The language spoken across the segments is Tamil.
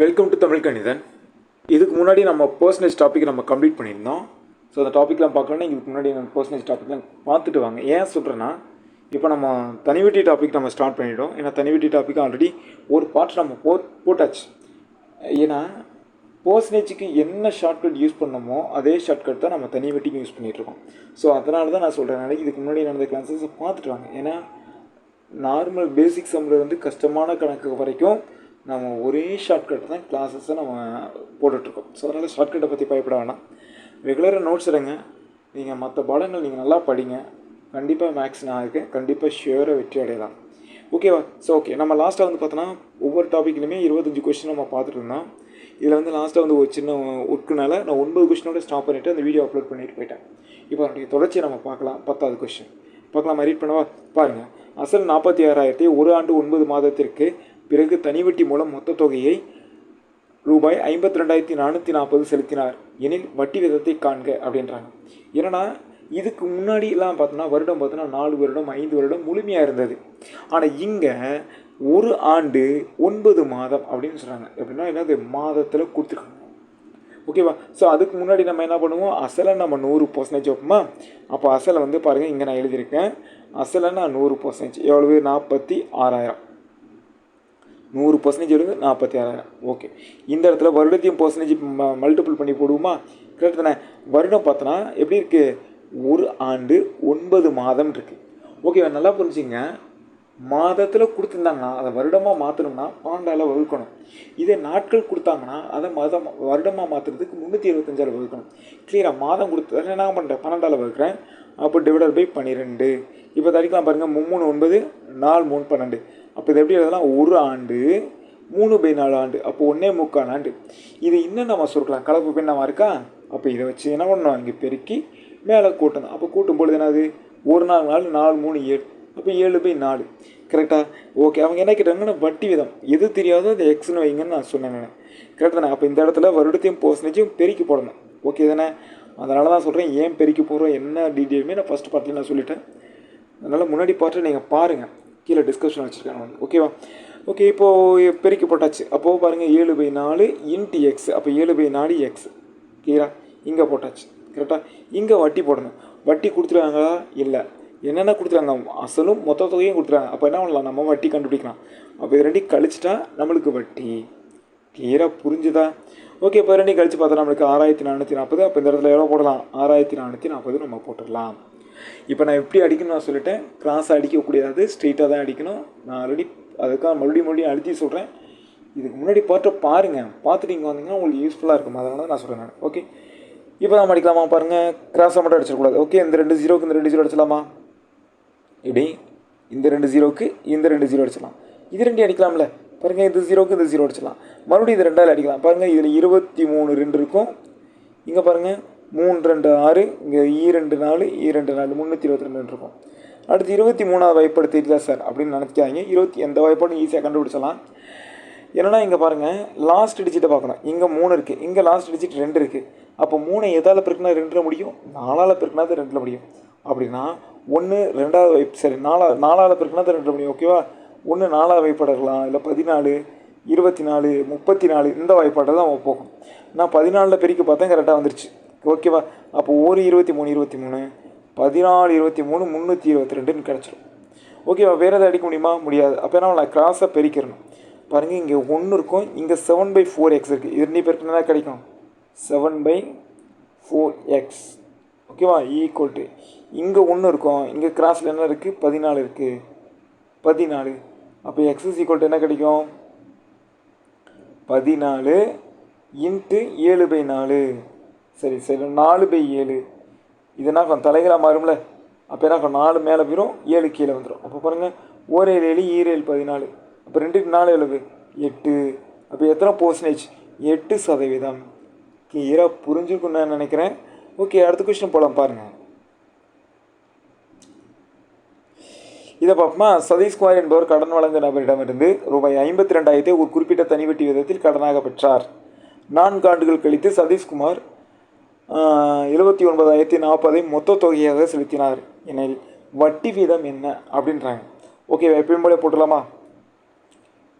வெல்கம் டு தமிழ் கணிதன் இதுக்கு முன்னாடி நம்ம பர்சனேஜ் டாபிக் நம்ம கம்ப்ளீட் பண்ணியிருந்தோம். ஸோ அந்த டாப்பிக்லாம் பார்க்கணுன்னா இதுக்கு முன்னாடி நம்ம பர்சனேஜ் டாப்பிக்லாம் பார்த்துட்டு வாங்க. ஏன் சொல்கிறேன்னா இப்போ நம்ம தனிவெட்டி டாபிக் நம்ம ஸ்டார்ட் பண்ணிவிடும் ஏன்னா தனிவெட்டி டாபிக் ஆல்ரெடி ஒரு பார்ட் நம்ம போ போட்டாச்சு. ஏன்னா பர்சனேஜுக்கு என்ன ஷார்ட்கட் யூஸ் பண்ணமோ அதே ஷார்ட்கட் தான் நம்ம தனி வெட்டிக்கு யூஸ் பண்ணிகிட்ருக்கோம் ஸோ அதனால தான் நான் சொல்கிறேன் இதுக்கு முன்னாடி நடந்த கிளாஸஸை பார்த்துட்டு வாங்க. ஏன்னா நார்மல் பேசிக் சம்மில் வந்து கஷ்டமான கணக்கு வரைக்கும் நம்ம ஒரே ஷார்ட்கட் தான் கிளாஸஸை நம்ம போட்டுட்ருக்கோம். ஸோ அதனால் ஷார்ட்கட்டை பற்றி பயப்பட வேணாம். ரெகுலராக நோட்ஸ் எடுங்க. நீங்கள் மற்ற பாடங்கள் நீங்கள் நல்லா படிங்க. கண்டிப்பாக மேக்ஸ் நான் இருக்கேன். கண்டிப்பாக ஷியூராக வெற்றி அடையலாம். ஓகேவா ஸோ ஓகே நம்ம லாஸ்ட்டாக வந்து பார்த்தோன்னா ஒவ்வொரு டாப்பிக்லையுமே இருபத்தஞ்சு கொஸ்டின் நம்ம பார்த்துட்டு இருந்தோம். இதில் வந்து லாஸ்ட்டாக வந்து ஒரு சின்ன ஒர்க்குனால நான் ஒன்பது கொஸ்டினோட ஸ்டாப் பண்ணிவிட்டு அந்த வீடியோ அப்லோட் பண்ணிட்டு போயிட்டேன். இப்போ அதனுடைய தொடர்ச்சியை நம்ம பார்க்கலாம். பத்தாவது கொஸ்டின் பார்க்கலாம். ரீட் பண்ணவா? பாருங்கள் அசல் நாற்பத்தி ஆறாயிரத்தி ஒரு ஆண்டு ஒன்பது மாதத்திற்கு பிறகு தனிவட்டி மூலம் மொத்த தொகையை ரூபாய் ஐம்பத்தி ரெண்டாயிரத்தி நானூற்றி நாற்பது செலுத்தினார். எனில் வட்டி விதத்தை காண்க அப்படின்றாங்க. ஏன்னா இதுக்கு முன்னாடிலாம் பார்த்தோன்னா வருடம் பார்த்தோன்னா நாலு வருடம் ஐந்து வருடம் முழுமையாக இருந்தது. ஆனால் இங்கே ஒரு ஆண்டு ஒன்பது மாதம் அப்படின்னு சொல்கிறாங்க எப்படின்னா என்னது? மாதத்தில் கொடுத்துருக்காங்க. ஓகேவா ஸோ அதுக்கு முன்னாடி நம்ம என்ன பண்ணுவோம்? அசலை நம்ம நூறு பர்சன்டேஜ் வைப்போமா? அப்போ அசலை வந்து பாருங்கள் இங்கே நான் எழுதியிருக்கேன். அசலை நான் நூறு பர்சன்டேஜ் எவ்வளவு? நாற்பத்தி ஆறாயிரம். நூறு பர்சன்டேஜ் வந்து நாற்பத்தி ஆறாயிரம் ஓகே இந்த இடத்துல வருடத்தையும் பர்சன்டேஜ் மல்டிபிள் பண்ணி போடுவோமா? கரெக்ட் தானே? வருடம் பார்த்தோன்னா எப்படி இருக்குது ஒரு ஆண்டு ஒன்பது மாதம் இருக்குது ஓகே நல்லா புரிஞ்சுங்க. மாதத்தில் கொடுத்துருந்தாங்கன்னா அதை வருடமாக மாற்றணும்னா பன்னெண்டால் வகுக்கணும். இதே நாட்கள் கொடுத்தாங்கன்னா அதை மதம் வருடமாக மாற்றுறதுக்கு முந்நூற்றி இருபத்தஞ்சால் வகுக்கணும். கிளியராக மாதம் கொடுத்து என்ன பண்ணுறேன் பன்னெண்டால் வகுக்கிறேன். அப்போ டிவைடட் பை பன்னிரெண்டு. இப்போ தடிக்கலாம் பாருங்கள் மும்மூணு ஒன்பது நாலு மூணு பன்னெண்டு. அப்போ இது எப்படி எழுதலாம்? ஒரு ஆண்டு மூணு பை நாலு ஆண்டு அப்போ ஒன்றே முக்கால் ஆண்டு. இது இன்னும் நம்ம சுருக்கலாம். கலப்பு பின்னமாக இருக்கா? அப்போ இதை வச்சு என்ன பண்ணணும்? இங்கே பெருக்கி மேலே கூட்டணும். அப்போ கூட்டும் பொழுது என்னது? ஒரு நாள் நாலு நாலு மூணு ஏழு. அப்போ ஏழு பை நாலு. கரெக்டாக ஓகே அவங்க என்ன கேட்டாங்கன்னா வட்டி விதம். எது தெரியாதோ அது எக்ஸ்னு வைங்கன்னு நான் சொன்னேன் நான். தானே? அப்போ இந்த இடத்துல வருடத்தையும் பர்சன்டேஜும் பெருக்கி போடணும். ஓகே தானே? அதனால தான் சொல்கிறேன் ஏன் பெருக்கி போகிறோம் என்ன டீட்டெயிலுமே நான் ஃபஸ்ட் பார்ட்டில் நான் சொல்லிட்டேன். அதனால் முன்னாடி பார்த்துட்டு நீங்கள் பாருங்கள் கீழே டிஸ்கஷன் வச்சுருக்கேன் நான் ஓகேவா ஓகே இப்போது பெருக்கி போட்டாச்சு அப்போது பாருங்கள் ஏழு பை நாலு இன்ட்டு எக்ஸ். அப்போ ஏழு பை நாலு எக்ஸ். கிளியரா இங்கே போட்டாச்சு. கரெக்டாக இங்கே வட்டி போடணும். வட்டி கொடுத்துருவாங்களா இல்லை. என்னென்ன கொடுத்துருவாங்க அசலும் மொத்த தொகையும் கொடுத்துருவாங்க அப்போ என்ன பண்ணலாம்? நம்ம வட்டி கண்டுபிடிக்கலாம். அப்போ இது ரெண்டையும் கழிச்சிட்டா நம்மளுக்கு வட்டி. கிளியராக புரிஞ்சுதா? ஓகே இப்போ ரெண்டையும் கழிச்சு பார்த்தா நம்மளுக்கு ஆறாயிரத்தி நானூற்றி நாற்பது. அப்போ இந்த இடத்துல எவ்வளோ போடலாம்? ஆறாயிரத்தி நானூற்றி நாற்பது நம்ம போட்டுடலாம். இப்போ நான் எப்படி அடிக்கணும் நான் சொல்லிட்டேன். கிராஸ் அடிக்கக்கூடியது ஸ்ட்ரெயிட்டாக தான் அடிக்கணும். நான் ஆல்ரெடி அதுக்காக மறுபடியும் மறுபடியும் அழுத்தி சொல்கிறேன் இதுக்கு முன்னாடி பாட்டை பாருங்கள் பார்த்துட்டு இங்கே வந்தீங்கன்னா உங்களுக்கு யூஸ்ஃபுல்லாக இருக்கும். அதனால நான் சொல்கிறேன் நான். ஓகே இப்போ நம்ம அடிக்கலாமா பாருங்கள் கிராஸாக மட்டும் அடிச்சிடக்கூடாது. ஓகே இந்த ரெண்டு ஜீரோக்கு இந்த ரெண்டு ஜீரோ அடிச்சலாமா இப்படி இந்த ரெண்டு ஜீரோக்கு இந்த ரெண்டு ஜீரோ அடிச்சிடலாம். இது ரெண்டு அடிக்கலாம்ல. பாருங்கள் இந்த ஜீரோக்கு இந்த ஜீரோ அடிச்சிடலாம். மறுபடியும் இது ரெண்டாவது அடிக்கலாம். பாருங்கள் இதில் இருபத்தி மூணு ரெண்டு இருக்கும். இங்கே பாருங்கள் மூணு ரெண்டு ஆறு இங்கே ஈ ரெண்டு நாலு ஈ ரெண்டு நாலு முந்நூற்றி இருபத்தி ரெண்டு இருக்கும் அடுத்து இருபத்தி மூணாவது வாய்ப்பாடு தெரியல சார் அப்படின்னு நினைக்காதீங்க. இருபத்தி எந்த வாய்ப்பாடும் ஈஸியாக கண்டுபிடிச்சலாம் என்னென்னா இங்கே பாருங்கள் லாஸ்ட் டிஜிட்டை பார்க்கணும். இங்கே மூணு இருக்குது இங்கே லாஸ்ட் டிஜிட் ரெண்டு இருக்குது அப்போ மூணை எதால் பிறக்குனா ரெண்டில் முடியும்? நாலால் பிறக்குனா தான் ரெண்டில் முடியும். அப்படின்னா ஒன்று ரெண்டாவது வைப் சரி நாலா நாலாவது பெருக்கினா தான் ரெண்டில் முடியும். ஓகேவா? ஒன்று நாலாவது வாய்ப்பாடு இருக்கலாம். இல்லை பதினாலு இருபத்தி நாலு முப்பத்தி நாலு இந்த வாய்ப்பாட்டை தான் போகும். நான் பதினாலில் பிரிக்க பார்த்தேன் கரெக்டாக வந்துருச்சு. ஓகேவா? அப்போ ஒரு இருபத்தி மூணு இருபத்தி மூணு பதினாலு இருபத்தி மூணு முந்நூற்றி இருபத்தி ரெண்டுன்னு கிடச்சிரும். ஓகேவா? வேறு எதாவது அடிக்க முடியுமா? முடியாது. அப்போ என்ன நான் கிராஸாக பெருக்கிறணும் பாருங்கள் இங்கே ஒன்று இருக்கும். இங்கே செவன் பை ஃபோர் எக்ஸ் இருக்குது இது ரெண்டு பேருக்கு என்ன கிடைக்கும்? செவன் பை ஃபோர் எக்ஸ் ஓகேவா? ஈக்குவல் டு இங்கே ஒன்று இருக்கும். இங்கே கிராஸில் என்ன இருக்குது பதினாலு இருக்குது பதினாலு. அப்போ எக்ஸ் இஸ் ஈக்குவல் டு என்ன கிடைக்கும்? பதினாலு இன்ட்டு ஏழு பை நாலு. சரி சரி நாலு பை ஏழு. இதுனா கொஞ்சம் தலைகளாக மாறும்ல? அப்போ என்ன நாலு மேலே போயிடும் ஏழு கீழே வந்துடும் அப்போ பாருங்கள் ஓரேழு ஏழு ஈரேழு பதினாலு. அப்போ ரெண்டுக்கு நாலு எவ்வளவு? எட்டு. அப்போ எத்தனை பர்சன்டேஜ் எட்டு சதவீதம். கிளியராக புரிஞ்சுருக்குன்னு நான் நினைக்கிறேன். ஓகே அடுத்த கொஸ்டின் போகலாம் பாருங்கள் இதை பார்ப்போமா? சதீஷ்குமார் என்பவர் கடன் வழங்க நபரிடமிருந்து ரூபாய் ஐம்பத்தி ரெண்டாயிரத்தை ஒரு குறிப்பிட்ட தனிவட்டி விதத்தில் கடனாக பெற்றார். நான்கு ஆண்டுகள் கழித்து சதீஷ்குமார் எழுபத்தி ஒன்பதாயிரத்தி நாற்பதை மொத்த தொகையாக செலுத்தினார். எனில் வட்டி வீதம் என்ன? அப்படின்றாங்க. ஓகே எப்பயும் போல போட்டுடலாமா?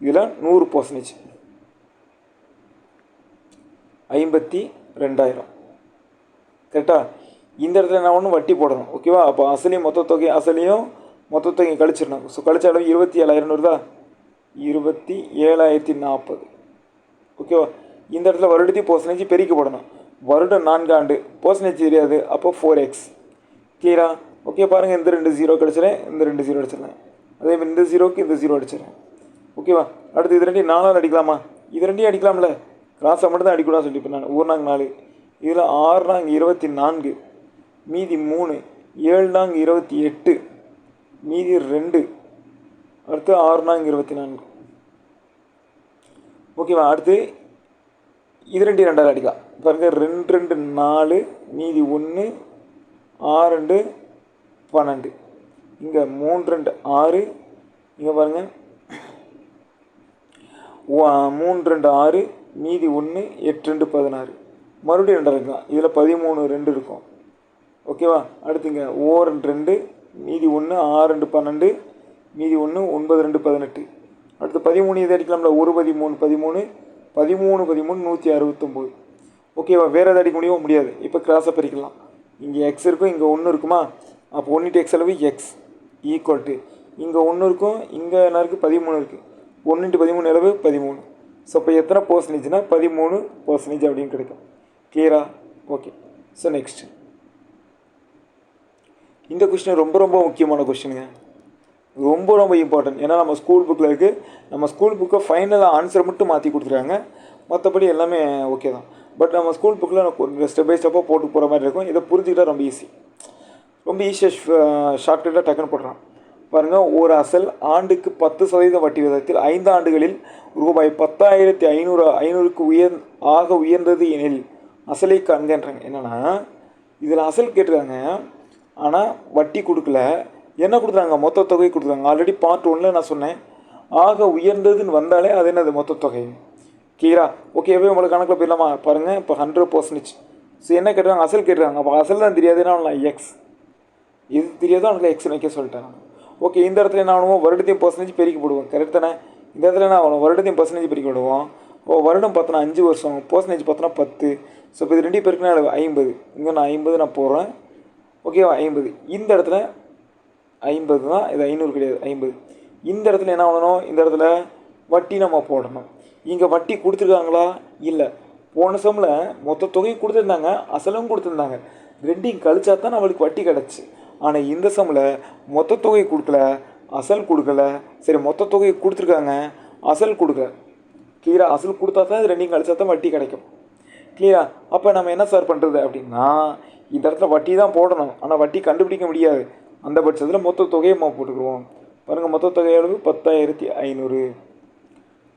இதில் நூறு பர்சன்டேஜ் ஐம்பத்தி ரெண்டாயிரம். கரெக்டாக இந்த இடத்துல நான் ஒன்று வட்டி போடணும். ஓகேவா அப்போ அசலையும் மொத்த தொகை அசலையும் மொத்த தொகை கழிச்சிடணும். ஸோ கழிச்ச அளவு இருபத்தி ஏழாயிரம் வருதா? இருபத்தி ஏழாயிரத்தி நாற்பது. ஓகேவா இந்த இடத்துல வருடத்தையும் பர்சன்டேஜ் பெருக்கி போடணும். வருடம் நான்கு ஆண்டு பர்சன்டேஜ் தெரியாது அப்போ ஃபோர் எக்ஸ் கிளியரா ஓகே பாருங்கள் இந்த ரெண்டு ஜீரோ கிடச்சிடேன் இந்த ரெண்டு ஜீரோ அடிச்சிடறேன் அதே மாதிரி இந்த ஜீரோக்கு இந்த ஜீரோ அடிச்சிடறேன் ஓகேவா அடுத்து இது ரெண்டையும் நாலாவது அடிக்கலாமா? இது ரெண்டையும் அடிக்கலாம்ல? கிராஸை மட்டும் தான் அடிக்கூடாது சொல்லிட்டு நான். ஊர் நாங்க நாலு. இதில் ஆறு நாங்க இருபத்தி நான்கு. மீதி மூணு. ஏழு நாங்க இருபத்தி எட்டு. மீதி ரெண்டு. அடுத்து ஆறு நாங்க இருபத்தி நான்கு. ஓகேவா அடுத்து இது ரெண்டு ரெண்டாவது அடிக்கலாம். பாருங்க ரெண்டு ரெண்டு நாலு மீதி ஒன்று ஆறு ரெண்டு பன்னெண்டு. இங்கே மூணு ரெண்டு ஆறு. இங்கே பாருங்கள் மூணு ரெண்டு ஆறு மீதி ஒன்று எட்டு ரெண்டு பதினாறு. மறுபடியும் ரெண்டு இருக்கலாம் இதில் பதிமூணு ரெண்டு இருக்கும். ஓகேவா அடுத்துங்க ஓ ரெண்டு ரெண்டு மீதி ஒன்று ஆறு ரெண்டு பன்னெண்டு மீதி ஒன்று ஒன்பது ரெண்டு பதினெட்டு. அடுத்து பதிமூணு இதை அடிக்கலாம்ல. ஒரு பதிமூணு பதிமூணு பதிமூணு பதிமூணு நூற்றி அறுபத்தொம்போது. ஓகேவா வேறு எதாவது அடிக்க முடியுமோ முடியாது. இப்போ கிராஸை பிரிக்கலாம். இங்கே எக்ஸ் இருக்கும் இங்கே ஒன்று இருக்குமா? அப்போ ஒன்று எக்ஸ் அளவு எக்ஸ் ஈக்குவல் டு இங்கே ஒன்று இருக்கும் இங்கே என்ன இருக்குது பதிமூணு இருக்குது ஒன்று பதிமூணு அளவு பதிமூணு. ஸோ இப்போ எத்தனை பர்சன்டேஜ்னா பதிமூணு பர்சன்டேஜ் அப்படின்னு கிடைக்கும். கிளியரா ஓகே ஸோ நெக்ஸ்ட் இந்த கொஷின் ரொம்ப ரொம்ப முக்கியமான கொஸ்டினுங்க ரொம்ப ரொம்ப இம்பார்ட்டன்ட் ஏன்னா நம்ம ஸ்கூல் புக்கில் இருக்குது நம்ம ஸ்கூல் புக்கை ஃபைனலாக ஆன்சர் மட்டும் மாற்றி கொடுத்துருக்காங்க மற்றபடி எல்லாமே ஓகே தான். பட் நம்ம ஸ்கூல் புக்கில் நம்ம ஸ்டெப் பை ஸ்டெப்பாக போட்டு போகிற மாதிரி இருக்கும். இதை புரிஞ்சுக்கிட்டால் ரொம்ப ஈஸி ரொம்ப ஈஸியாக ஷார்ட்கட்டாக டக்குன்னு போடுறான் பாருங்கள் ஒரு அசல் ஆண்டுக்கு பத்து சதவீத வட்டி விதத்தில் ஐந்து ஆண்டுகளில் ரூபாய் பத்தாயிரத்தி ஐநூறு ஐநூறுக்கு உயர் ஆக உயர்ந்தது எனில் அசலை கண்கன்றாங்க. என்னென்னா இதில் அசல் கேட்டிருக்காங்க. ஆனால் வட்டி கொடுக்கல. என்ன கொடுக்குறாங்க? மொத்த தொகை கொடுக்குறாங்க. ஆல்ரெடி பார்ட் ஒன்றில் நான் சொன்னேன். ஆக உயர்ந்ததுன்னு வந்தாலே அது என்னது? மொத்த தொகை. கிளியரா ஓகேவே உங்களுக்கு கணக்கில் போயிடலாமா? பாருங்கள் இப்போ ஹண்ட்ரட் பர்சன்டேஜ் ஸோ என்ன கேட்டுறாங்க அசல் கேட்டுறாங்க அப்போ அசல் தான் தெரியாதுன்னா எக்ஸ் இது தெரியாதோ அவனுக்கு எக்ஸ் வைக்க சொல்லிட்டேன் ஓகே இந்த இடத்துல என்ன ஆகணும் வருடத்தையும் பர்சன்டேஜ் பெருக்கி போடுவோம். கரெக்ட் தானே? இந்த இடத்துல என்ன ஆகணும் வருடத்தையும் பர்சன்டேஜ் பெருக்கி விடுவோம். ஓ வருடம் பார்த்தோன்னா அஞ்சு வருஷம். பர்சன்டேஜ் பார்த்தோன்னா பத்து. ஸோ இப்போ இது ரெண்டு பேருக்குன்னா ஐம்பது. இங்கே நான் ஐம்பது நான் போடுறேன். ஓகேவா ஐம்பது. இந்த இடத்துல ஐம்பது தான் இது ஐநூறு கிடையாது ஐம்பது. இந்த இடத்துல என்ன பண்ணணும்? இந்த இடத்துல வட்டி நம்ம போடணும். இங்கே வட்டி கொடுத்துருக்காங்களா? இல்லை. போன சம்மில் மொத்த தொகையும் கொடுத்துருந்தாங்க அசலும் கொடுத்துருந்தாங்க. ரெண்டையும் கழிச்சா தான் நம்மளுக்கு வட்டி கிடச்சி. ஆனால் இந்த சம்மில் மொத்த தொகை கொடுக்கல அசல் கொடுக்கல. சரி மொத்த தொகையை கொடுத்துருக்காங்க அசல் கொடுக்கல. கிளியராக அசல் கொடுத்தா தான் இது ரெண்டையும் கழிச்சா தான் வட்டி கிடைக்கும். கிளியரா அப்போ நம்ம என்ன சார் பண்ணுறது அப்படின்னா இந்த இடத்துல வட்டி தான் போடணும். ஆனால் வட்டி கண்டுபிடிக்க முடியாது. அந்த பட்சத்தில் மொத்த தொகையை நம்ம போட்டுக்குருவோம் பாருங்கள் மொத்த தொகையானது பத்தாயிரத்தி ஐநூறு.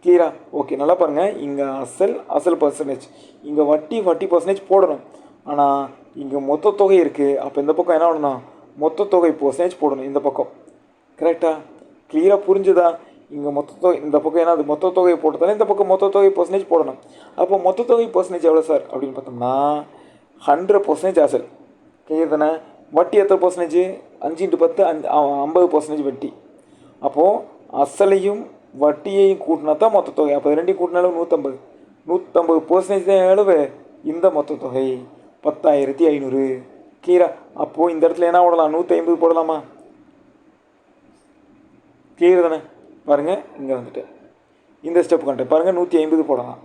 கிளியரா ஓகே நல்லா பாருங்கள் இங்கே அசல் அசல் பர்சன்டேஜ் இங்கே வட்டி வட்டி பர்சன்டேஜ் போடணும். ஆனால் இங்கே மொத்த தொகை இருக்குது அப்போ இந்த பக்கம் என்ன பண்ணணும்? மொத்த தொகை பர்சன்டேஜ் போடணும். இந்த பக்கம். கரெக்டாக கிளியராக புரிஞ்சுதா? இங்கே மொத்த தொகை இந்த பக்கம் என்ன அது மொத்த தொகையை போட்டதாலே இந்த பக்கம் மொத்த தொகை பர்சன்டேஜ் போடணும். அப்போ மொத்த தொகை பர்சன்டேஜ் எவ்வளோ சார் அப்படின்னு பார்த்தோம்னா ஹண்ட்ரட் பர்சன்டேஜ் அசல் கிளியர் தானே? வட்டி எத்தனை பர்சன்டேஜ் அஞ்சு இன்ட்டு பத்து அஞ்சு ஐம்பது பர்சன்டேஜ் வட்டி. அப்போது அசலையும் வட்டியையும் கூட்டினா தான் மொத்த தொகை. அப்போ ரெண்டையும் கூட்டினாலும் நூற்றம்பது நூற்றம்பது பர்சன்டேஜ் தான் அளவு. இந்த மொத்த தொகை பத்தாயிரத்தி ஐநூறு. கிளியரா அப்போது இந்த இடத்துல என்ன போடலாம்? நூற்றி ஐம்பது போடலாமா? கிளியர் தானே? பாருங்கள் இங்கே வந்துட்டு. இந்த ஸ்டெப் கண்டு பாருங்கள் நூற்றி ஐம்பது போடலாம்.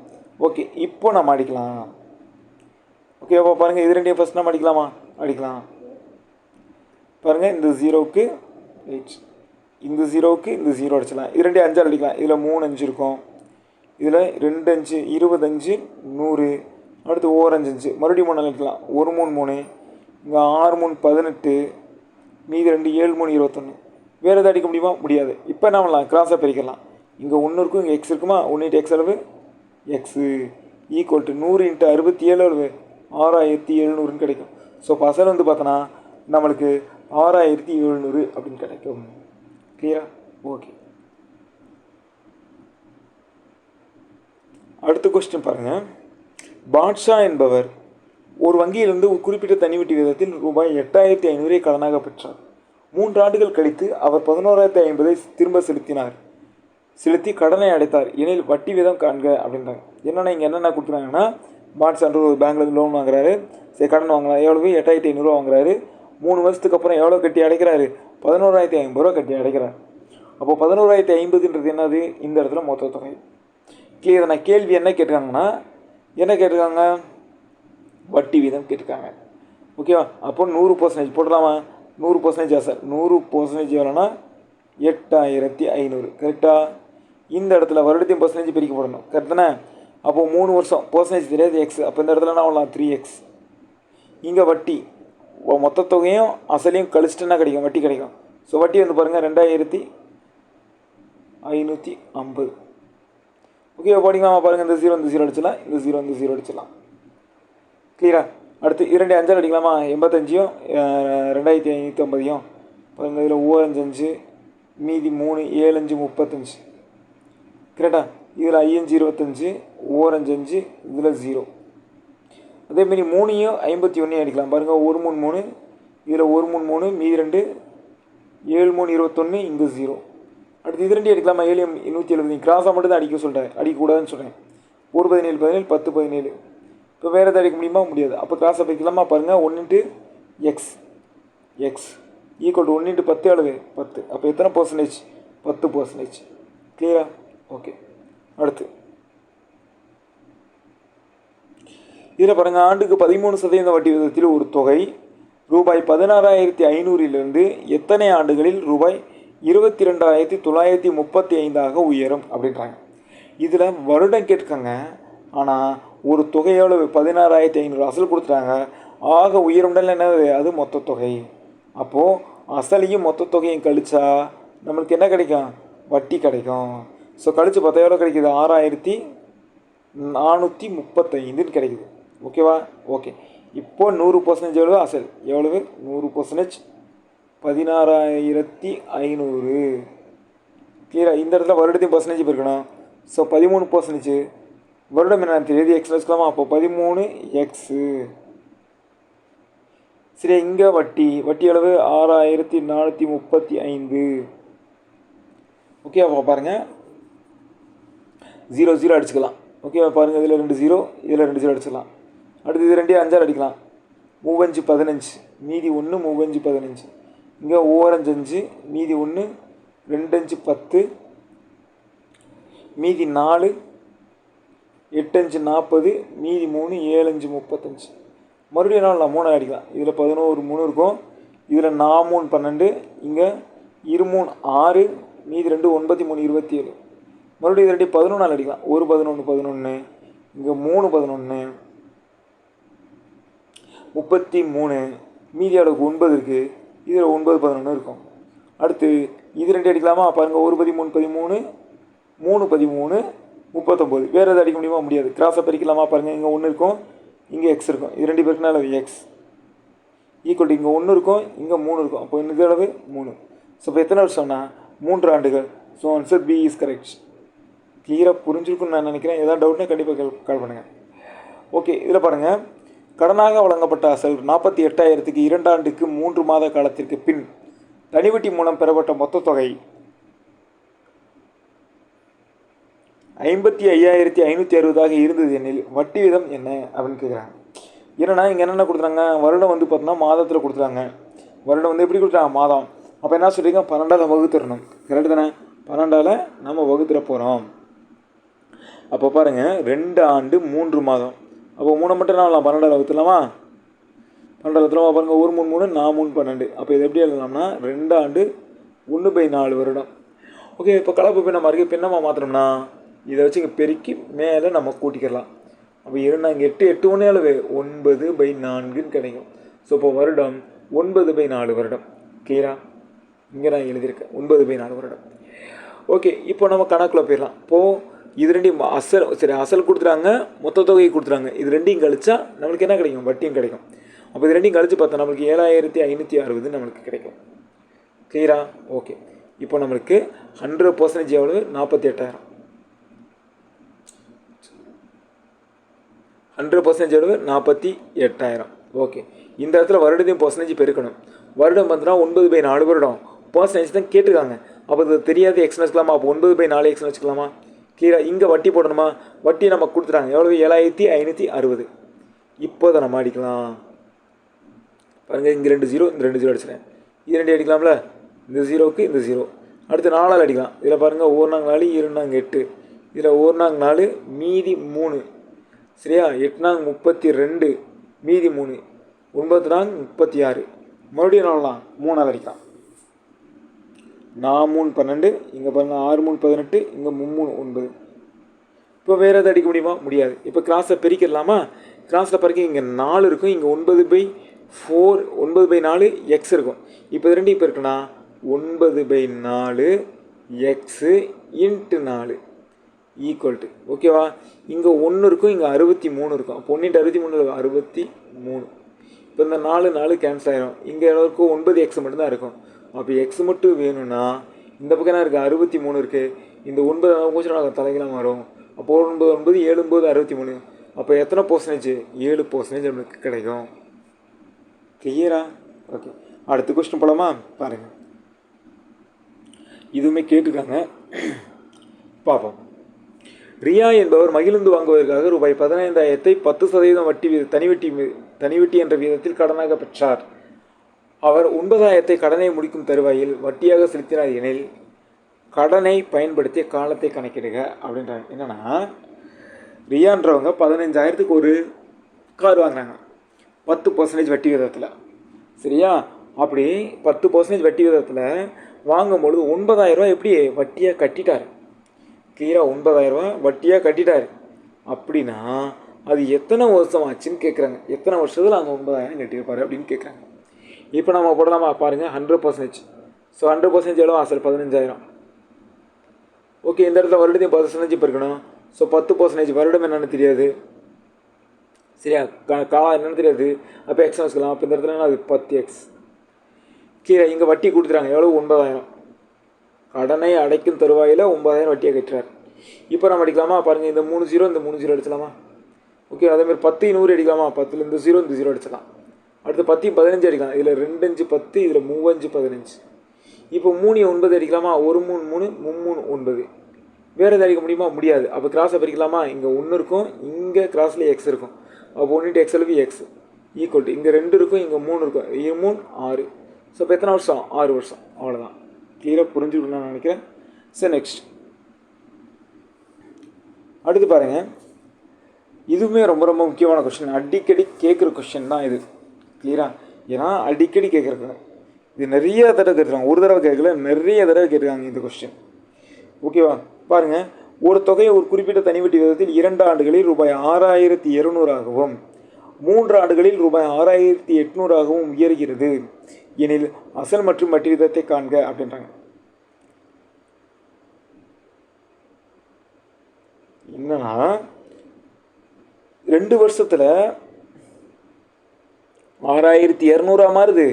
ஓகே இப்போ நம்ம அடிக்கலாம். ஓகே அப்போ பாருங்கள் இது ரெண்டையும் ஃபஸ்ட் நம்ம அடிக்கலாமா? அடிக்கலாம். பாருங்கள் இந்த ஜீரோவுக்கு எயிட் இந்த ஜீரோவுக்கு இந்த ஜீரோ அடிச்சிடலாம். இது ரெண்டு அஞ்சாறு அடிக்கலாம். இதில் மூணு அஞ்சு இருக்கும். இதில் ரெண்டு அஞ்சு இருபத்தஞ்சு நூறு. அடுத்து ஓர் அஞ்சு அஞ்சு. மறுபடியும் மூணு அடிக்கலாம். ஒரு மூணு மூணு. இங்கே ஆறு மூணு பதினெட்டு. மீதி ரெண்டு ஏழு மூணு இருபத்தொன்று வேறு எதாவது அடிக்க முடியுமா? முடியாது. இப்போ என்ன பண்ணலாம்? கிராஸாக பிரிக்கலாம். இங்கே ஒன்று இருக்கும் இங்கே எக்ஸ் இருக்குமா? ஒன்று இன்ட்டு எக்ஸ் அளவு எக்ஸு ஈக்குவல் டு நூறு இன்ட்டு அறுபத்தி ஏழு அளவு ஆறாயிரத்தி எழுநூறுன்னு கிடைக்கும். ஸோ இப்போ வந்து பார்த்தோன்னா நம்மளுக்கு ஆறாயிரத்தி எழுநூறு அப்படின்னு கிடைக்கும். கிளியரா ஓகே அடுத்த கொஸ்டின் பாருங்கள் பாட்ஷா என்பவர் ஒரு வங்கியிலிருந்து ஒரு குறிப்பிட்ட தனிவட்டி விதத்தில் ரூபாய் எட்டாயிரத்தி ஐநூறை கடனாக பெற்றார். மூன்று ஆண்டுகள் கழித்து அவர் பதினோராயிரத்தி ஐம்பதை திரும்ப செலுத்தினார். செலுத்தி கடனை அடைத்தார். எனில் வட்டி வீதம் காண்க அப்படின்றாங்க. என்னென்ன இங்கே என்னென்ன கொடுக்குறாங்கன்னா பாட்ஷான்ற ஒரு பேங்க்லேருந்து லோன் வாங்குறாரு. சரி கடன் வாங்கலாம். எவ்வளவு? எட்டாயிரத்தி ஐநூறுரூவா வாங்குறாரு. மூணு வருஷத்துக்கு அப்புறம் எவ்வளோ கட்டி அடைக்கிறாரு? பதினோராயிரத்தி ஐம்பது ரூபா கட்டி அடைக்கிறார். அப்போ பதினோராயிரத்தி ஐம்பதுன்றது என்னது? இந்த இடத்துல மொத்த தொகை. கிளியர் நான் கேள்வி என்ன கேட்டிருக்காங்கன்னா என்ன கேட்டிருக்காங்க? வட்டி வீதம் கேட்டிருக்காங்க. ஓகேவா அப்போ நூறு பர்சன்டேஜ் போடலாமா? நூறு பர்சன்டேஜா சார் நூறு பர்சன்டேஜ் எவ்வளோன்னா எட்டாயிரத்தி ஐநூறு. கரெக்டாக இந்த இடத்துல வருடத்தையும் பர்சன்டேஜ் பிரிக்க போடணும். கரெக்ட் தானே? அப்போ மூணு வருஷம். பர்சன்டேஜ் தெரியாது எக்ஸ் அப்போ இந்த இடத்துல என்ன பண்ணலாம்? த்ரீ எக்ஸ் இங்கே வட்டி. மொத்த தொகையும் அசலையும் கழிச்சிட்டுனா கிடைக்கும் வட்டி கிடைக்கும். ஸோ வட்டி வந்து பாருங்கள் ரெண்டாயிரத்தி ஐநூற்றி ஐம்பது. ஓகே படிக்கலாமா பாருங்கள் இந்த ஜீரோ இந்த ஜீரோ அடிச்சிடலாம் இந்த ஜீரோ இந்த ஜீரோ அடிச்சிடலாம். கிளியரா அடுத்து இரண்டு அஞ்சால் அடிக்கலாமா? எண்பத்தஞ்சையும் ரெண்டாயிரத்தி ஐநூற்றி ஐம்பதையும். பாருங்கள் இதில் ஓரஞ்சு அஞ்சு மீதி மூணு ஏழஞ்சு முப்பத்தஞ்சு. கரெக்டா இதில் ஐயஞ்சு இருபத்தஞ்சு ஓரஞ்சு அஞ்சு இதில் ஜீரோ அதேமாரி மூணையும் ஐம்பத்தி ஒன்றையும் அடிக்கலாம். பாருங்கள் ஒரு மூணு மூணு இதில் ஒரு மூணு மூணு மீதி ரெண்டு ஏழு மூணு இருபத்தொன்று இங்கே ஜீரோ அடுத்து இது ரெண்டு எடுக்கலாமா? ஏழு எம் நூற்றி எழுபது. கிராஸாக மட்டும் தான் அடிக்க சொல்கிறேன் அடிக்கக்கூடாதுன்னு சொல்கிறேன் ஒரு பதினேழு பதினேழு பத்து பதினேழு. இப்போ வேறு எதாவது அடிக்க முடியுமா? முடியாது. அப்போ கிராஸாக பிரிக்கலாமா பாருங்கள் ஒன்றுட்டு எக்ஸ் எக்ஸ் ஈக்குவல் டு ஒன்று பத்து அளவு. பத்து. அப்போ எத்தனை பர்சன்டேஜ் பத்து பர்சன்டேஜ் கிளியரா ஓகே அடுத்து. இதில் பாருங்கள் ஆண்டுக்கு பதிமூணு சதவீத வட்டி விகிதத்தில் ஒரு தொகை ரூபாய் பதினாறாயிரத்தி ஐநூறிலிருந்து எத்தனை ஆண்டுகளில் ரூபாய் இருபத்தி ரெண்டாயிரத்தி தொள்ளாயிரத்தி முப்பத்தி ஐந்தாக உயரும் அப்படின்றாங்க. இதில் வருடம் கேட்கங்க ஆனால் ஒரு தொகையோட பதினாறாயிரத்தி ஐநூறு அசல் கொடுத்துட்டாங்க. ஆக உயரும்டல் என்னது? அது மொத்த தொகை. அப்போது அசலையும் மொத்த தொகையும் கழிச்சா நம்மளுக்கு என்ன கிடைக்கும்? வட்டி கிடைக்கும். ஸோ கழிச்சு பார்த்தா எவ்வளோ கிடைக்குது? ஆறாயிரத்தி நானூற்றி முப்பத்தைந்துன்னு கிடைக்குது. ஓகேவா? ஓகே. இப்போ நூறு பர்சன்டேஜ் எவ்வளவு? அசல். எவ்வளவு? நூறு பர்சன்டேஜ் பதினாறாயிரத்தி ஐநூறு. கிளியரா இந்த இடத்துல வருடத்தையும் பர்சன்டேஜ் இருக்கணும். ஸோ பதிமூணு பர்சன்டேஜ் வருடம் என்ன தெரியுது. எக்ஸ் வச்சுக்கலாமா? அப்போ பதிமூணு எக்ஸு சரி இங்கே வட்டி. வட்டி அளவு ஆறாயிரத்தி நானூற்றி முப்பத்தி ஐந்து. ஓகே அப்போ பாருங்கள் ஜீரோ ஜீரோ அடிச்சுக்கலாம். ஓகே பாருங்கள் இதில் ரெண்டு ஜீரோ இதில் ரெண்டு ஜீரோ அடிச்சுக்கலாம். அடுத்து இது ரெண்டே அஞ்சாறு அடிக்கலாம். மூவஞ்சு பதினஞ்சு. மீதி ஒன்று மூவஞ்சு பதினஞ்சு. இங்கே ஓரஞ்சு அஞ்சு மீதி ஒன்று ரெண்டஞ்சு பத்து. மீதி நாலு எட்டஞ்சு நாற்பது மீதி மூணு ஏழஞ்சு முப்பத்தஞ்சு. மறுபடியும் என்ன மூணு அடிக்கலாம். இதில் பதினோரு மூணு இருக்கும். இதில் நான் மூணு பன்னெண்டு. இங்கே இரு மூணு ஆறு. மீதி ரெண்டு ஒன்பத்தி மூணு இருபத்தி ஏழு மறுபடியும் இது ரெண்டு பதினொன்று அடிக்கலாம். ஒரு பதினொன்று பதினொன்று இங்கே மூணு பதினொன்று முப்பத்தி மூணு மீதி அளவுக்கு ஒன்பது இருக்குது இதில் ஒன்பது பதினொன்று இருக்கும். அடுத்து இது ரெண்டு அடிக்கலாமா? பாருங்கள் ஒரு பதிமூணு பதிமூணு மூணு பதிமூணு முப்பத்தொம்போது. வேறு எதாவது அடிக்க முடியுமா? முடியாது. கிராஸை பிரிக்கலாமா? பாருங்கள் இங்கே ஒன்று இருக்கும் இங்கே எக்ஸ் இருக்கும். இது ரெண்டு பேருக்குனால எக்ஸ் ஈக்குவல் இங்கே ஒன்று இருக்கும் இங்கே மூணு இருக்கும். அப்போ இந்த அளவு? மூணு. ஸோ இப்போ எத்தனை வருஷம்னா மூன்று ஆண்டுகள். So answer B is correct கிளியராக புரிஞ்சிருக்குன்னு நான் நினைக்கிறேன். ஏதாவது டவுட்னா கண்டிப்பாக கால் கால் பண்ணுங்கள் ஓகே இதில் பாருங்கள் கடனாக வழங்கப்பட்ட அசல் நாற்பத்தி எட்டாயிரத்துக்கு இரண்டாண்டுக்கு மூன்று மாத காலத்திற்கு பின் தனிவட்டி மூலம் பெறப்பட்ட மொத்த தொகை ஐம்பத்தி ஐயாயிரத்தி ஐநூற்றி அறுபதாக இருந்தது எனில் வட்டி விதம் என்ன அப்படின்னு கேட்குறாங்க என்னன்னா இங்கே என்னென்ன கொடுத்துறாங்க வருடம் வந்து பார்த்தோன்னா மாதத்தில் கொடுத்துறாங்க வருடம் வந்து எப்படி கொடுத்துறாங்க மாதம். அப்போ என்ன சொல்றீங்க பன்னெண்டால் வகுத்துடணும் கரெக்டு தானே? பன்னெண்டால் நம்ம வகுத்துற போகிறோம் அப்போ பாருங்கள் ரெண்டு ஆண்டு மூன்று மாதம். அப்போ மூணை மட்டும் என்ன வரலாம் பன்னெண்டால் வகுத்துலாமா பன்னெண்டால் வகுத்துலாமா பாருங்கள் ஒரு மூணு மூணு நான் மூணு பன்னெண்டு. அப்போ இது எப்படி எழுதலாம்னா ரெண்டு ஆண்டு ஒன்று பை நாலு வருடம். ஓகே இப்போ கலப்பு பின்னமாக இருக்குது பின்னமாக மாற்றணும்னா இதை வச்சு இங்கே பெருக்கி மேலே நம்ம கூட்டிக்கலாம் அப்போ இரண்டு இங்கே எட்டு எட்டு ஒன்று அளவு. ஒன்பது பை நான்குன்னு கிடைக்கும். ஸோ இப்போ வருடம் ஒன்பது பை நாலு வருடம். கிளியரா இங்கே நான் எழுதியிருக்கேன். ஒன்பது பை நாலு வருடம். ஓகே இப்போ நம்ம கணக்கில் போயிடலாம். இப்போது இது ரெண்டையும் அசல் சரி அசல் கொடுத்துறாங்க மொத்த தொகையை கொடுத்துறாங்க இது ரெண்டையும் கழிச்சா நம்மளுக்கு என்ன கிடைக்கும்? வட்டியும் கிடைக்கும். அப்போ இது ரெண்டையும் கழிச்சு பார்த்தா நம்மளுக்கு ஏழாயிரத்தி ஐநூற்றி அறுபது நம்மளுக்கு கிடைக்கும். கிளியரா ஓகே இப்போ நம்மளுக்கு ஹண்ட்ரட் பர்சன்டேஜ் எவ்வளவு? நாற்பத்தி எட்டாயிரம். ஹண்ட்ரட் பர்சன்டேஜ் எவ்வளவு? நாற்பத்தி எட்டாயிரம். ஓகே இந்த இடத்துல வருடத்தையும் பர்சன்டேஜ் பெருக்கணும். வருடம் பார்த்தோன்னா ஒன்பது பை நாலு வருடம். பர்சன்டேஜ் தான் கேட்டிருக்காங்க. அப்போ இது தெரியாத எக்ஸ்னு வச்சுக்கலாமா? அப்போ ஒன்பது பை நாலு எக்ஸ்னு வச்சுக்கலாமா? கிளியராக இங்கே வட்டி போடணுமா? வட்டி நம்ம கொடுத்துட்டாங்க. எவ்வளவு? ஏழாயிரத்தி ஐநூற்றி அறுபது. இப்போ நம்ம அடிக்கலாம். பாருங்கள் இங்கே ரெண்டு ஜீரோ இந்த ரெண்டு ஜீரோ அடிச்சிடறேன் இது ரெண்டு அடிக்கலாம்ல? இந்த ஜீரோவுக்கு இந்த ஜீரோ அடுத்து நாலால் அடிக்கலாம். இதில் பாருங்கள் ஒரு நாங்க நாலு இரண்டாங்க எட்டு. இதில் ஒரு நாங்க நாலு மீதி மூணு. சரியா? எட்டுனாங்க முப்பத்தி ரெண்டு மீதி மூணு. ஒன்பது நாங்க முப்பத்தி ஆறு. மறுபடியும் நாலாம் மூணால் அடிக்கலாம். நான் மூணு பன்னெண்டு இங்கே பாருங்கள் ஆறு மூணு பதினெட்டு இங்கே மும்மூணு ஒன்பது. இப்போ வேறு எதாவது அடிக்க முடியுமா? முடியாது. இப்போ கிராஸை பெருக்கிடலாமா கிராஸில் பிறகு இங்கே நாலு இருக்கும். இங்கே ஒன்பது பை ஃபோர் ஒன்பது பை நாலு எக்ஸ் இருக்கும். இப்போ இது ரெண்டு இப்போ இருக்குன்னா ஒன்பது பை நாலு எக்ஸு இன்ட்டு நாலு ஈக்குவல் டு ஓகேவா இங்கே ஒன்று இருக்கும் இங்கே அறுபத்தி மூணு இருக்கும். அப்போ ஒன்றுட்டு அறுபத்தி மூணு அறுபத்தி மூணு. இப்போ இந்த நாலு நாலு கேன்சல் ஆகிடும் இங்கே இருக்கும் ஒன்பது எக்ஸ் மட்டும்தான் இருக்கும். அப்போ எக்ஸ் மட்டும் வேணும்னா இந்த பக்கம் என்ன இருக்குது அறுபத்தி மூணு இருக்குது இந்த ஒன்பது கொஞ்சம் தலைகளாக வரும் அப்போ ஒன்பது ஒன்பது ஏழு ஒன்பது அறுபத்தி மூணு. அப்போ எத்தனை பர்சன்டேஜ் ஏழு பர்சன்டேஜ் நம்மளுக்கு கிடைக்கும். கிளியரா ஓகே அடுத்த கொஸ்டின் போலாமா? பாருங்கள் இதுவுமே கேட்டிருக்காங்க. பார்ப்போம் ரியா என்பவர் மகிழுந்து வாங்குவதற்காக ரூபாய் பதினைந்தாயிரத்தை பத்து சதவீதம் வட்டி வீத தனிவட்டி தனி தனிவட்டி என்ற வீதத்தில் கடனாக பெற்றார். அவர் ஒன்பதாயிரத்தை கடனை முடிக்கும் தருவாயில் வட்டியாக செலுத்தினார் எனில் கடனை பயன்படுத்திய காலத்தை கணக்கிடுக அப்படின்றாங்க. என்னென்னா ரியான்றவங்க பதினஞ்சாயிரத்துக்கு ஒரு கார் வாங்கினாங்க பத்து பர்சன்டேஜ் வட்டி விதத்தில் சரியா? அப்படி பத்து பர்சன்டேஜ் வட்டி விதத்தில் வாங்கும்பொழுது ஒன்பதாயிரரூவா எப்படி வட்டியாக கட்டிட்டார்? கிளியராக ஒன்பதாயிரரூவா வட்டியாக கட்டிட்டார். அப்படின்னா அது எத்தனை வருஷம் ஆச்சுன்னு கேட்குறாங்க எத்தனை வருஷத்தில் அந்த ஒன்பதாயிரம் கட்டியிருப்பார் அப்படின்னு கேட்குறாங்க இப்போ நம்ம போடலாமா பாருங்கள் hundred percentage so hundred percentage எவ்வளோ அசல் பதினஞ்சாயிரம். ஓகே இந்த இடத்துல வருடத்தையும் பர்சன்டேஜ் இப்போ இருக்கணும். ஸோ பத்து பர்சன்டேஜ் வருடம் என்னென்னு தெரியாது. சரியா? கா- காலம் என்னென்னு தெரியாது. அப்போ எக்ஸ் வச்சுக்கலாம். அப்போ இந்த இடத்துல என்ன அது? பத்து எக்ஸ் கீழே இங்கே வட்டி கொடுத்துறாங்க எவ்வளோ ஒன்பதாயிரம். கடனை அடைக்கும் தருவாயில் ஒன்பதாயிரம் வட்டியை கட்டுறார். இப்போ நம்ம அடிக்கலாமா? பாருங்கள் இந்த மூணு ஜீரோ இந்த மூணு ஜீரோ அடிச்சலாமா? ஓகே அதேமாதிரி பத்து நூறு அடிக்கலாமா? பத்தில் இந்த ஜீரோ இந்த ஜீரோ அடிச்சலாம். அடுத்து பத்தையும் பதினஞ்சு அடிக்கலாம். இதில் ரெண்டு அஞ்சு பத்து இதில் மூவஞ்சு பதினஞ்சு. இப்போ மூணு ஒன்பது அடிக்கலாமா? ஒரு மூணு மூணு மும்மூணு ஒன்பது. வேறு எதாவது அடிக்க முடியுமா? முடியாது. அப்போ கிராஸை பிரிக்கலாமா? இங்கே ஒன்று இருக்கும். இங்கே கிராஸில் எக்ஸ் இருக்கும். அப்போ ஒன்று எக்ஸலுக்கு எக்ஸ் ஈக்குவல் டு இங்கே ரெண்டு இருக்கும் இங்கே மூணு இருக்கும். இங்கே மூணு ஆறு. ஸோ இப்போ எத்தனை வருஷம்? ஆறு வருஷம். அவ்வளோதான் கிளியராக புரிஞ்சுக்கணும்னு நான் நினைக்கிறேன். சார் நெக்ஸ்ட் அடுத்து பாருங்கள் இதுவுமே ரொம்ப ரொம்ப முக்கியமான கொஷின் அடிக்கடி கேட்குற கொஷின் தான் இது. கிளியரா ஏன்னா அடிக்கடி கேட்குறாங்க இது நிறைய தடவை கேட்டுருக்காங்க. ஒரு தடவை கேட்கல நிறைய தடவை கேட்டிருக்காங்க இந்த கொஸ்டின் ஓகேவா பாருங்க. ஒரு தொகையை ஒரு குறிப்பிட்ட தனிவட்டி விதத்தில் இரண்டு ஆண்டுகளில் ரூபாய் ஆறாயிரத்தி இருநூறாகவும் மூன்று ஆண்டுகளில் ரூபாய் ஆறாயிரத்தி எட்நூறாகவும் உயர்கிறது. எனில் அசல் மற்றும் வட்டி விதத்தை காண்க அப்படின்றாங்க. என்னன்னா ரெண்டு வருஷத்தில் ஆறாயிரத்தி இரநூறா மாறுது.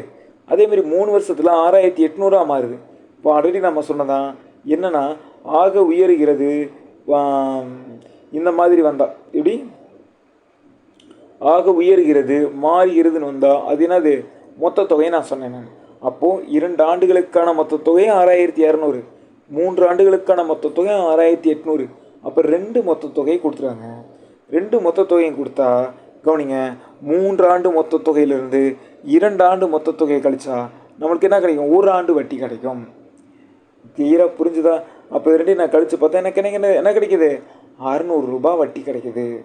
அதேமாரி மூணு வருஷத்தில் ஆறாயிரத்தி எட்நூறா மாறுது. இப்போ ஆல்ரெடி நம்ம சொன்னதான் என்னென்னா ஆக உயர்கிறது இந்த மாதிரி வந்தா. எப்படி? ஆக உயர்கிறது மாறுகிறதுன்னு வந்தால் அது என்னது? மொத்த தொகையை நான் சொன்னேன் நான். அப்போது இரண்டு ஆண்டுகளுக்கான மொத்த தொகை ஆறாயிரத்தி இரநூறு. மூன்று ஆண்டுகளுக்கான மொத்த தொகை ஆறாயிரத்தி எட்நூறு. அப்போ ரெண்டு மொத்த தொகையை கொடுத்துருவாங்க ரெண்டு மொத்த தொகையும் கொடுத்தா கவனிங்க மூன்று ஆண்டு மொத்த தொகையிலிருந்து இரண்டு ஆண்டு மொத்த தொகையை கழிச்சா நம்மளுக்கு என்ன கிடைக்கும்? ஒரு ஆண்டு வட்டி கிடைக்கும். கிளியராக புரிஞ்சுதா? அப்போ இது ரெண்டையும் நான் கழித்து பார்த்தா எனக்கு என்ன என்ன கிடைக்கிது? அறநூறு ரூபாய் வட்டி கிடைக்கிது.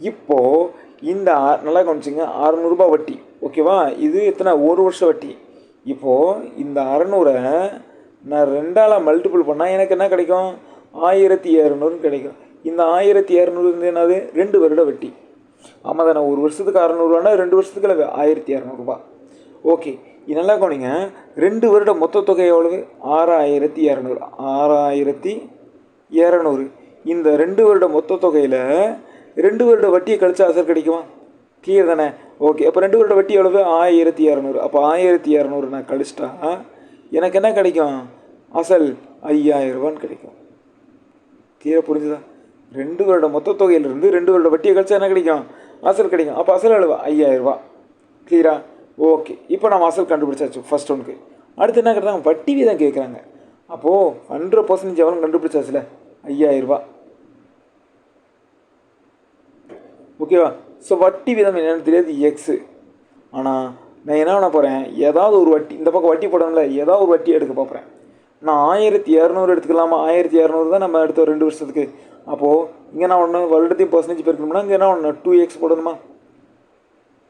இப்போது இந்த நல்லா கவனிச்சிங்க. அறநூறுபா வட்டி ஓகேவா? இது எத்தனை? ஒரு வருஷம் வட்டி. இப்போது இந்த அறநூறை நான் ரெண்டால் மல்டிபிள் பண்ணால் எனக்கு என்ன கிடைக்கும்? ஆயிரத்தி இரநூறுன்னு கிடைக்கும். இந்த ஆயிரத்தி இரநூறு என்னது? ரெண்டு வருட வட்டி. ஆமாம் தானே ஒரு வருஷத்துக்கு அறநூறுவானா ரெண்டு வருஷத்துக்கு இல்லை ஆயிரத்தி இரநூறுபா ஓகே இது நல்லா கவனிங்க. ரெண்டு வருட மொத்த தொகை எவ்வளவு? ஆறாயிரத்தி இரநூறு ஆறாயிரத்தி இரநூறு. இந்த ரெண்டு வருட மொத்த தொகையில் ரெண்டு வருட வட்டியை கழிச்சா அசல் கிடைக்குமா? கிளியர் தானே. ஓகே அப்போ ரெண்டு வருட வட்டி எவ்வளவு? ஆயிரத்தி இரநூறு அப்போ ஆயிரத்தி இரநூறு நான் கழிச்சிட்டா எனக்கு என்ன கிடைக்கும்? அசல் ஐயாயிரம் ரூபான்னு கிடைக்கும். கிளியராக புரிஞ்சுதா? ரெண்டு வருட மொத்த தொகையிலிருந்து ரெண்டு வருட வட்டியை கழிச்சா என்ன கிடைக்கும்? அசல் கிடைக்கும். அப்போ அசல் எவ்வளவு? ஐயாயிரம் ரூபா கிளியரா ஓகே இப்போ நம்ம அசல் கண்டுபிடிச்சாச்சு ஃபஸ்ட் ஒன்றுக்கு அடுத்து என்ன கேட்டாங்க? வட்டி வீதம் கேட்குறாங்க. அப்போது ஹண்ட்ரட் பர்சன்டேஜ் எவ்வளோ கண்டுபிடிச்சாச்சுல ஐயாயிரரூபா ஓகேவா ஸோ வட்டி விதம் என்னென்னு தெரியாது எக்ஸு ஆனால் நான் என்ன பண்ண போகிறேன் ஏதாவது ஒரு வட்டி இந்த பக்கம் வட்டி போடணும்ல ஏதாவது ஒரு வட்டி எடுக்க பார்க்குறேன் நான் ஆயிரத்தி இரநூறு எடுத்துக்கலாமா? ஆயிரத்தி இரநூறு தான் நம்ம எடுத்தோம் ரெண்டு வருஷத்துக்கு. அப்போது இங்கே நான் ஒன்று வருடத்தையும் பர்சன்டேஜ் பெருக்கணும்னா இங்கே என்ன ஒன்று டூ எக்ஸ் போடணுமா?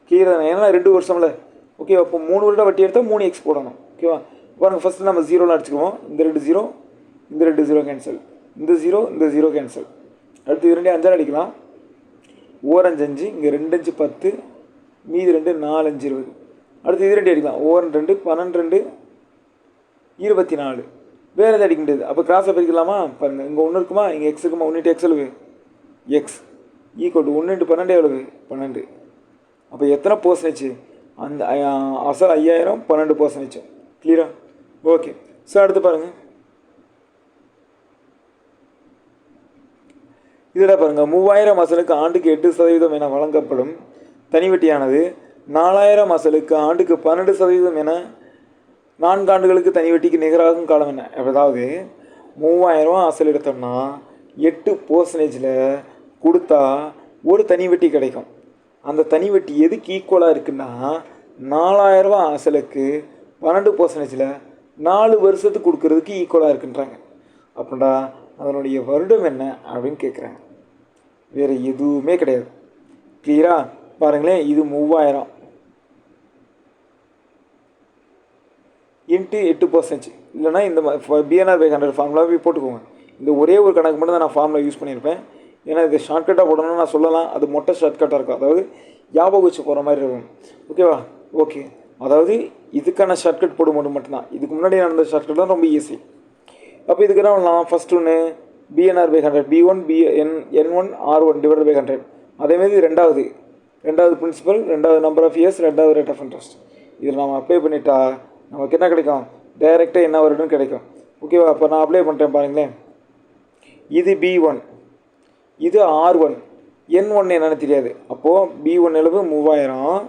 கீழே ஏன்னா ரெண்டு வருஷம்ல. ஓகே அப்போ மூணு வருடம் வட்டி எடுத்தால் மூணு எக்ஸ் போடணும். ஓகேவா பாருங்கள் ஃபஸ்ட்டு நம்ம ஜீரோலாம் அடிச்சுக்குவோம். இந்த ரெண்டு ஜீரோ இந்த ரெண்டு ஜீரோ கேன்சல் இந்த ஜீரோ இந்த ஜீரோ கேன்சல் அடுத்து இது ரெண்டே அஞ்சாறு அடிக்கலாம். ஓரஞ்சு அஞ்சு இங்கே ரெண்டு அஞ்சு பத்து மீதி ரெண்டு நாலு அஞ்சு இருபது. அடுத்து இது ரெண்டு அடிக்கலாம். ஓரன் ரெண்டு பன்னெண்டு ரெண்டு இருபத்தி நாலு. வேறு எதாவது அடிக்க முடியாது. அப்போ கிராஸை பிரிக்கலாமா? பாருங்கள் இங்கே ஒன்று இருக்குமா? இங்கே எக்ஸ் இருக்குமா? ஒன்று எக்ஸ் எவ்வளவு? எக்ஸ் ஈக்குவல் டு ஒன்று பன்னெண்டு எவ்வளவு? பன்னெண்டு. அப்போ எத்தனை பர்சன்டேஜ் அந்த அசல் ஐயாயிரம் பன்னெண்டு பர்சன்டேஜ் கிளியரா ஓகே ஸோ அடுத்து பாருங்கள் இதில் பாருங்கள் மூவாயிரம் அசலுக்கு ஆண்டுக்கு எட்டு சதவீதம் என வழங்கப்படும் தனிவட்டியானது நாலாயிரம் அசலுக்கு ஆண்டுக்கு பன்னெண்டு சதவீதம் என நான்கு ஆண்டுகளுக்கு தனி வட்டிக்கு நிகராகும் காலம் என்ன? அதாவது மூவாயிரம் அசல் எடுத்தோம்னா எட்டு பர்சன்டேஜில் கொடுத்தா ஒரு தனி வட்டி கிடைக்கும். அந்த தனி வட்டி எதுக்கு ஈக்குவலாக இருக்குன்னா நாலாயிரரூவா அசலுக்கு பன்னெண்டு பர்சன்டேஜில் நாலு வருஷத்துக்கு கொடுக்கறதுக்கு ஈக்குவலாக இருக்குன்றாங்க. அப்படின்னா அதனுடைய வருடம் என்ன அப்படின்னு கேட்குறாங்க வேறு எதுவுமே கிடையாது. கிளியரா பாருங்களேன் இது மூவாயிரம். இன்ட்டு எட்டு பர்சன்டேஜ் இல்லைனா இந்த பிஎன்ஆர் பை ஹண்ட்ரட் ஃபார்முலாவே போட்டுக்கோங்க. இந்த ஒரே ஒரு கணக்கு மட்டும் தான் நான் ஃபார்மில் யூஸ் பண்ணியிருப்பேன். ஏன்னா இது ஷார்ட்கட்டாக போடணும்னு நான் சொல்லலாம். அது மொட்டை ஷார்ட்கட்டாக இருக்கும். அதாவது ஞாபகம் வச்சு போகிற மாதிரி இருக்கும். ஓகேவா ஓகே அதாவது இதுக்கான ஷார்ட்கட் போடும்போது மட்டும்தான். இதுக்கு முன்னாடி நடந்த ஷார்ட்கட் தான் ரொம்ப ஈஸி அப்போ இதுக்கு என்ன பண்ணலாம்? ஃபஸ்ட் ஒன்று PNR by hundred P one P N N one R one divide by hundred அதேமாரி ரெண்டாவது ரெண்டாவது பிரின்சிபல் ரெண்டாவது நம்பர் ஆஃப் இயர்ஸ் ரெண்டாவது ரேட் ஆஃப் இன்ட்ரெஸ்ட் இதில் நம்ம அப்ளை பண்ணிட்டா நமக்கு என்ன கிடைக்கும்? டைரெக்டாக என்ன வருடம் கிடைக்கும். ஓகேவா அப்போ நான் அப்ளை பண்ணுறேன் பாருங்களேன். இது பி ஒன் இது ஆர் ஒன் என் ஒன் என்னன்னு தெரியாது. அப்போது பி ஒன் அளவு மூவாயிரம்.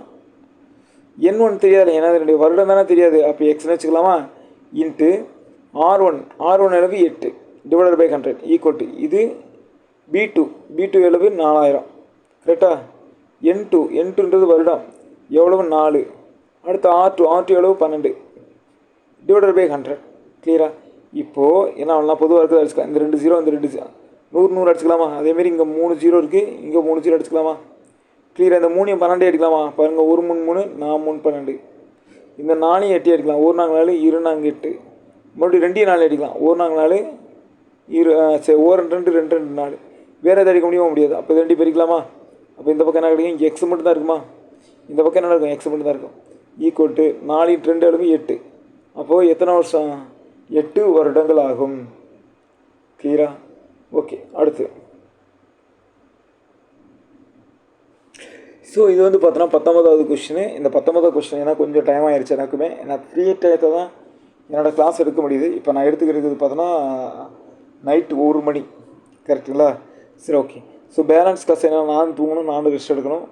என் ஒன் தெரியாது ஏன்னா என்னுடைய வருடம் தானே தெரியாது. அப்போ எக்ஸ்னு வச்சுக்கலாமா? Into R one R one அளவு எட்டு. Divided by hundred equal to இது பி டூ பி டூ அளவு நாலாயிரம். கரெக்டா என் டூ என் டூன்றது வருடம். எவ்வளவு? நாலு. அடுத்து ஆர் டூ ஆர் டூ எவ்வளவு பன்னெண்டு. டிவைடட் பை ஹண்ட்ரட் கிளியரா இப்போது என்ன பண்ணலாம்? பொதுவாக இருக்கிறத அடிச்சுக்கலாம் இந்த ரெண்டு ஜீரோ இந்த ரெண்டு நூறு நூறு அடிச்சுக்கலாமா? அதேமாரி இங்கே மூணு ஜீரோ இருக்குது இங்கே மூணு ஜீரோ அடிச்சுக்கலாமா? கிளியராக இந்த மூணையும் பன்னெண்டே அடிக்கலாமா? பாருங்கள் ஒரு மூணு மூணு நான் மூணு பன்னெண்டு. இந்த நாலையும் எட்டி அடிக்கலாம். ஒரு நாங்கள் நாலு இரு நாங்கள் எட்டு. மறுபடியும் ரெண்டையும் நாலு அடிக்கலாம். ஒரு நாங்கள் நாலு இரு சரி ஒரு ரெண்டு ரெண்டு ரெண்டு ரெண்டு நாலு. வேறு எதாவது அடிக்க முடியுமா? முடியாது. அப்போ ரெண்டு பேரிக்கலாமா? அப்போ இந்த பக்கம் என்ன கிடைக்கும் எக்ஸ் மட்டும் தான் இருக்குமா? இந்த பக்கம் என்ன இருக்கும் எக்ஸ் மட்டும் தான் இருக்கும். ஈக்குவல் டு நாலு ரெண்டு அளவு எட்டு. அப்போது எத்தனை வருஷம்? எட்டு வருடங்கள் ஆகும் கிளியரா ஓகே அடுத்து. ஸோ இது வந்து பார்த்தோன்னா பத்தொன்பதாவது கொஷினு இந்த பத்தொன்பதாவது கொஷின் ஏன்னா கொஞ்சம் டைம் ஆயிடுச்சு எனக்குமே. நான் த்ரீ டயத்தை தான் என்னோடய கிளாஸ் எடுக்க முடியுது. இப்போ நான் எடுத்துக்கிறது பார்த்தோன்னா நைட்டு ஒரு மணி. கரெக்டுங்களா சரி ஓகே ஸோ பேலன்ஸ் கிளாஸ் என்ன நான் தூங்கணும் நானும் ரெஸ்ட் எடுக்கணும்.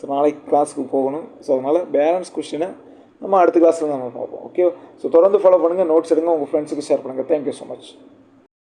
ஸோ நாளைக்கு கிளாஸுக்கு போகணும். ஸோ அதனால் பேலன்ஸ் கொஷினை நம்ம அடுத்த கிளாஸில் நம்ம பார்ப்போம். ஓகே ஸோ தொடர்ந்து ஃபாலோ பண்ணுங்கள் நோட்ஸ் எடுங்க உங்கள் ஃப்ரெண்ட்ஸுக்கு ஷேர் பண்ணுங்கள் தேங்க்யூ ஸோ மச்